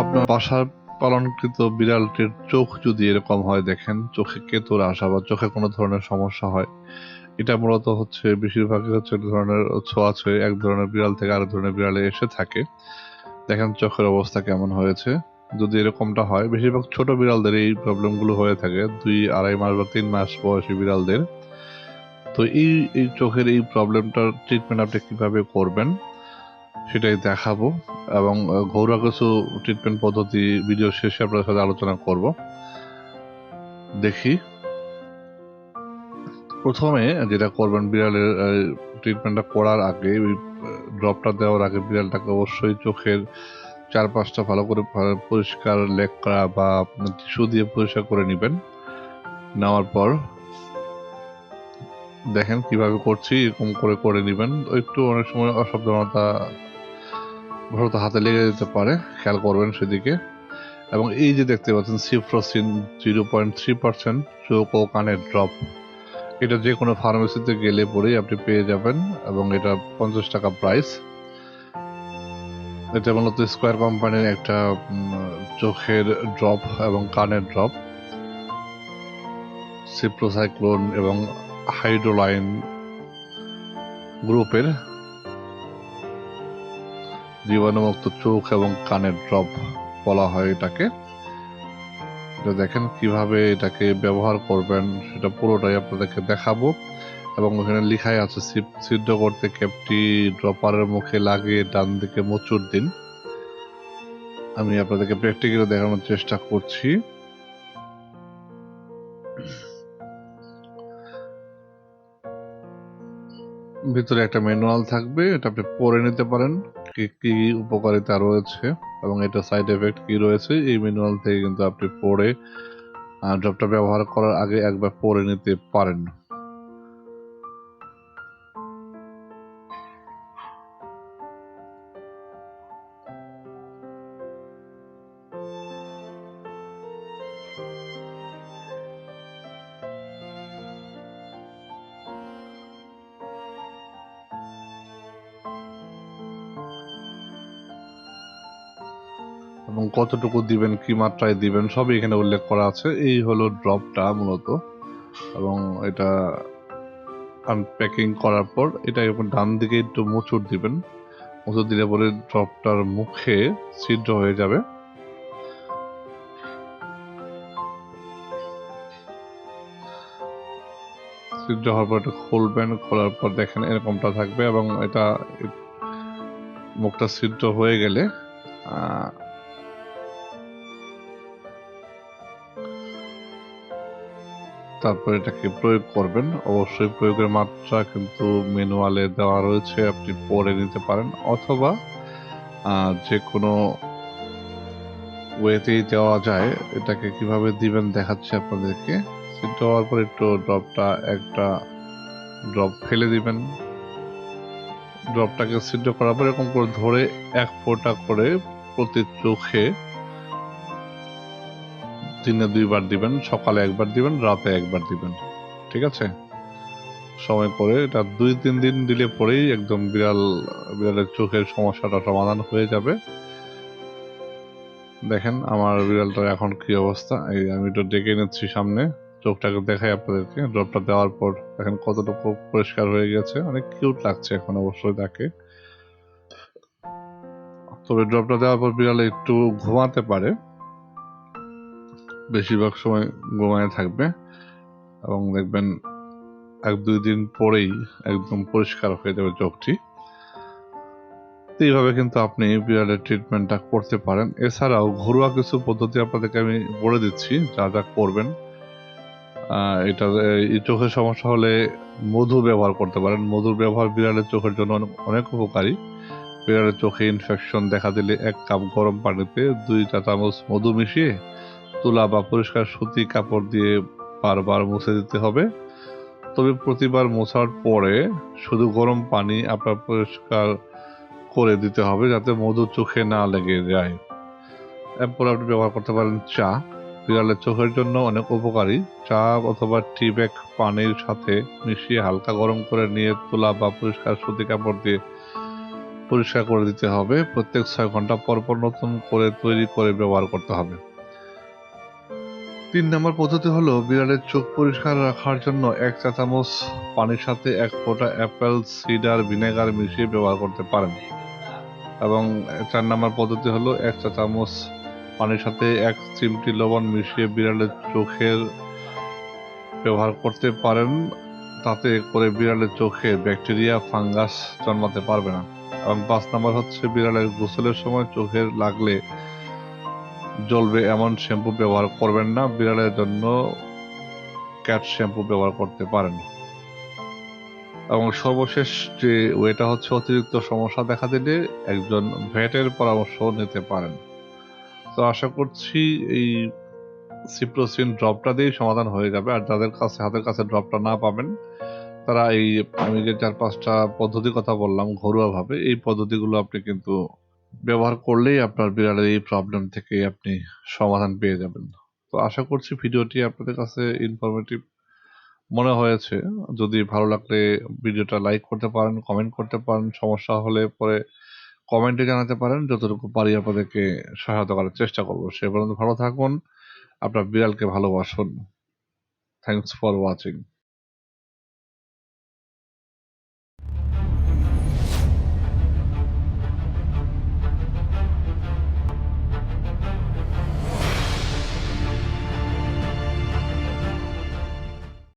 আপনার বাসার পালনকৃত বিড়ালটির চোখ যদি এরকম হয়, দেখেন, চোখে কেতুর আসা বা চোখে কোনো ধরনের সমস্যা হয়, এটা মূলত হচ্ছে বেশিরভাগই হচ্ছে এক ধরনের ছোঁয়াছুঁয়ে এক ধরনের বিড়াল থেকে আরেক ধরনের বিড়ালে এসে থাকে। দেখেন চোখের অবস্থা কেমন হয়েছে। যদি এরকমটা হয়, বেশিরভাগ ছোট বিড়ালদের এই প্রবলেমগুলো হয়ে থাকে, দুই, আড়াই মাস বা তিন মাস বয়সী বিড়ালদের। তো এই এই চোখের এই প্রবলেমটার ট্রিটমেন্ট আপনি কীভাবে করবেন? সেটাই দেখাবো। এবং ঘরোয়া কিছু ট্রিটমেন্ট পদ্ধতি ভিডিও শেষে আপনার সাথে আলোচনা করব। দেখি। প্রথমে যেটা করবেন, বিড়ালের ট্রিটমেন্টটা করার আগে ড্রপটা দেওয়ার আগে বিড়ালটাকে অবশ্যই চোখের চারপাশটা ভালো করে পরিষ্কার লেক করা বা টিস্যু দিয়ে পরিষ্কার করে নেবেন। নেওয়ার পর দেখেন কীভাবে করছি, এরকম করে করে নেবেন। একটু অনেক সময় অসাবধানতা বশত হাতে লেগে যেতে পারে, খেয়াল করবেন সেদিকে। এবং এই যে দেখতে পাচ্ছেন, ciprocin zero point three percent চোখ ও কানের ড্রপ এটা যে কোনো ফার্মেসিতে গেলে পরেই আপনি পেয়ে যাবেন, এবং এটা পঞ্চাশ টাকা প্রাইস এটা মূলত স্কোয়ার কোম্পানির একটা চোখের ড্রপ এবং কানের ড্রপ সিপ্রোসাইক্লোন এবং হাইড্রোলাইন গ্রুপের জীবাণুমুক্ত চোখ এবং কানের ড্রপ বলা হয় এটাকে। এটা দেখেন কীভাবে এটাকে ব্যবহার করবেন, সেটা পুরোটাই আপনাদেরকে দেখাবো। এবং ওখানে লিখাই আছে, সিদ্ধ করতে ক্যাপটি ড্রপারের মুখে লাগিয়ে ডান দিকে মোচুর দিন। আমি আপনাদেরকে প্র্যাকটিক্যালি দেখানোর চেষ্টা করছি। ভিতরে একটা ম্যানুয়াল থাকবে, এটা আপনি পড়ে নিতে পারেন। কি কি উপকারিতা রয়েছে এবং এটা সাইড এফেক্ট কি রয়েছে, এই ম্যানুয়াল থেকে কিন্তু আপনি পড়ে ড্রপটা ব্যবহার করার আগে একবার পড়ে নিতে পারেন। এবং কতটুকু দিবেন, কি মাত্রায় দিবেন, সবই এখানে উল্লেখ করা আছে। এই হলো ড্রপটা মূলত। এবং এটা আনপ্যাকিং করার পর এটা ডান দিকে একটু মুচুর দিবেন। মুচুর দিলে পরে ড্রপটার মুখে ছিদ্র হয়ে যাবে। ছিদ্র হওয়ার পর এটা খুলবেন, খোলার পর দেখেন এরকমটা থাকবে এবং এটা মুখটা ছিদ্র হয়ে গেলে তারপর এটাকে প্রয়োগ করবেন। অবশ্যই প্রয়োগের মাত্রা কিন্তু ম্যানুয়ালে দেওয়া রয়েছে, আপনি পড়ে নিতে পারেন। অথবা যে কোনো ওয়েতেই দেওয়া যায়, এটাকে কীভাবে দিবেন দেখাচ্ছি আপনাদেরকে। সিদ্ধ হওয়ার পর একটু ড্রপটা একটা ড্রপ ফেলে দিবেন। ড্রপটাকে সিদ্ধ করার পর এরকম করে ধরে এক ফোঁটা করে প্রতি চোখে দিনে দুইবার দিবেন, সকালে একবার দিবেন, রাতে একবার দিবেন। ঠিক আছে? সময় করে এটা দুই, তিন দিন দিলে পরেই একদম বিড়াল, বিড়ালের চোখের সমস্যাটা সমাধান হয়ে যাবে। দেখেন আমার বিড়ালটার এখন কি অবস্থা। এই আমি তো ডেকে নিচ্ছি সামনে, চোখটাকে দেখাই আপনাদেরকে। ড্রপটা দেওয়ার পর দেখেন কতটুকু পরিষ্কার হয়ে গেছে। অনেক কিউট লাগছে এখন অবশ্যই তাকে। তবে ড্রপটা দেওয়ার পর বিড়ালে একটু ঘুমাতে পারে। বেশিরভাগ সময় ঘুমায় থাকবে এবং দেখবেন এক দুই দিন পরেই একদম পরিষ্কার হয়ে যাবে চোখটি। তো এইভাবে কিন্তু আপনি বিড়ালের ট্রিটমেন্টটা করতে পারেন। এছাড়াও ঘরোয়া কিছু পদ্ধতি আপনাদেরকে আমি বলে দিচ্ছি, যা যা করবেন। এটা, এই চোখের সমস্যা হলে মধু ব্যবহার করতে পারেন। মধুর ব্যবহার বিড়ালের চোখের জন্য অনেক উপকারী। বিড়ালের চোখে ইনফেকশন দেখা দিলে এক কাপ গরম পানিতে দুই চা চামচ মধু মিশিয়ে তুলা বা পরিষ্কার সুতি কাপড় দিয়ে বারবার মুছে দিতে হবে। তবে প্রতিবার মোছার পরে শুধু গরম পানি আপনার পরিষ্কার করে দিতে হবে যাতে মধু চোখে না লেগে যায়। এরপর আপনি ব্যবহার করতে পারেন চা। বিড়ালের চোখের জন্য অনেক উপকারী। চা অথবা টি ব্যাগ পানির সাথে মিশিয়ে হালকা গরম করে নিয়ে তোলা বা পরিষ্কার সুতি কাপড় দিয়ে পরিষ্কার করে দিতে হবে। প্রত্যেক ছয় ঘণ্টা পর পর নতুন করে তৈরি করে ব্যবহার করতে হবে। তিন নম্বর পদ্ধতি হলো বিড়ালের চোখ পরিষ্কার রাখার জন্য এক চা চামচ পানির সাথে এক ফোঁটা অ্যাপেল, সিডার, ভিনেগার মিশিয়ে ব্যবহার করতে পারেন। এবং চার নম্বর পদ্ধতি হলো এক চা চামচ পানির সাথে এক চিমটি লবণ মিশিয়ে বিড়ালের চোখের ব্যবহার করতে পারেন। তাতে করে বিড়ালের চোখে ব্যাকটেরিয়া, ফাঙ্গাস জন্মাতে পারবে না। এবং পাঁচ নম্বর হচ্ছে বিড়ালের গোসলের সময় চোখের লাগলে জ্বলবে এমন শ্যাম্পু ব্যবহার করবেন না, বিড়ালের জন্য ক্যাট শ্যাম্পু ব্যবহার করতে পারেন। এবং সর্বশেষ যে ওয়েটা হচ্ছে অতিরিক্ত সমস্যা দেখা দিলে একজন ভেটের পরামর্শ নিতে পারেন। তো আশা করছি এই সিপ্রোসিন ড্রপটা দিয়েই সমাধান হয়ে যাবে, আর যাদের কাছে হাতের কাছে ড্রপটা না পাবেন, তারা এই আমি যে চার পাঁচটা পদ্ধতির কথা বললাম ঘরোয়াভাবে, এই পদ্ধতিগুলো আপনি কিন্তু ব্যবহার করলেই আপনার বিড়ালের এই প্রবলেম থেকে আপনি সমাধান পেয়ে যাবেন। তো আশা করছি ভিডিওটি আপনাদের কাছে ইনফরমেটিভ মনে হয়েছে। যদি ভালো লাগলে ভিডিওটা লাইক করতে পারেন কমেন্ট করতে পারেন, সমস্যা হলে পরে কমেন্টে জানাতে পারেন। যতটুকু পারি আপনাদেরকে সহায়তা করার চেষ্টা করব। সে পর্যন্ত ভালো থাকুন। আপনার বিড়ালকে ভালোবাসুন। Thanks for watching